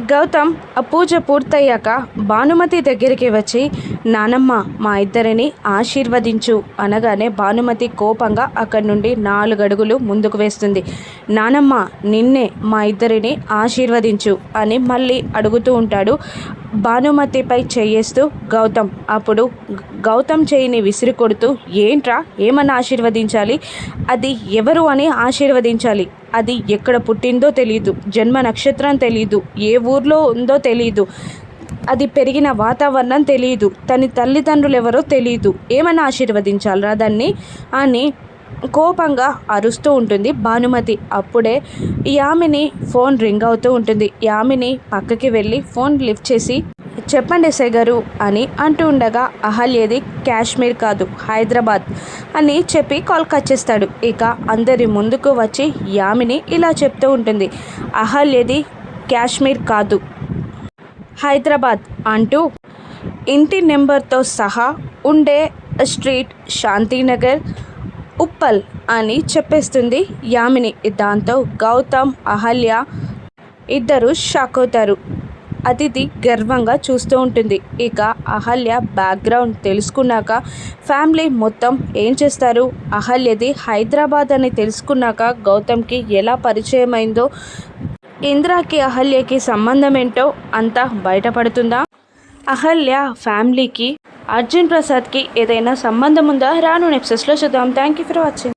గౌతమ్ ఆ పూజ పూర్తయ్యాక భానుమతి దగ్గరికి వచ్చి నానమ్మ మా ఇద్దరిని ఆశీర్వదించు అనగానే భానుమతి కోపంగా అక్కడి నుండి నాలుగు అడుగులు ముందుకు వేస్తుంది. నానమ్మ నిన్నే మా ఇద్దరిని ఆశీర్వదించు అని మళ్ళీ అడుగుతూ ఉంటాడు. భానుమతిపై చేయేస్తూ గౌతమ్. అప్పుడు గౌతమ్ చేయిని విసిరి కొడుతూ ఏంట్రా? ఏమని ఆశీర్వదించాలి? అది ఎవరు అని ఆశీర్వదించాలి. అది ఎక్కడ పుట్టిందో తెలియదు జన్మ నక్షత్రం తెలియదు ఏ ఊర్లో ఉందో తెలియదు అది పెరిగిన వాతావరణం తెలియదు తన తల్లిదండ్రులు ఎవరో తెలియదు ఏమైనా ఆశీర్వదించాలరా దాన్ని? అని కోపంగా అరుస్తూ ఉంటుంది భానుమతి. అప్పుడే యామిని ఫోన్ రింగ్ అవుతూ ఉంటుంది. యామిని పక్కకి వెళ్ళి ఫోన్ లిఫ్ట్ చేసి చెప్పండి ఎస్ఐ గారు అని అంటూ ఉండగా అహల్యది కాశ్మీర్ కాదు హైదరాబాద్ అని చెప్పి కాల్ కట్ చేస్తాడు. ఇక అందరి ముందుకు వచ్చి యామిని ఇలా చెప్తూ ఉంటుంది అహల్యది కాశ్మీర్ కాదు హైదరాబాద్ అంటూ ఇంటి నెంబర్తో సహా ఉండే స్ట్రీట్ శాంతినగర్ ఉప్పల్ అని చెప్పేస్తుంది యామిని. దాంతో గౌతమ్ అహల్య ఇద్దరు షాక్ అవుతారు. అతిథి గర్వంగా చూస్తూ ఉంటుంది. ఇక అహల్య బ్యాక్గ్రౌండ్ తెలుసుకున్నాక ఫ్యామిలీ మొత్తం ఏం చేస్తారు? అహల్యది హైదరాబాద్ అని తెలుసుకున్నాక గౌతమ్కి ఎలా పరిచయం అయిందో ఇంద్రాకి అహల్యకి సంబంధం ఏంటో అంతా బయటపడుతుందా? అహల్య ఫ్యామిలీకి అర్జున్ ప్రసాద్కి ఏదైనా సంబంధం ఉందా? రాను నెప్సెస్లో చూద్దాం. Thank you for watching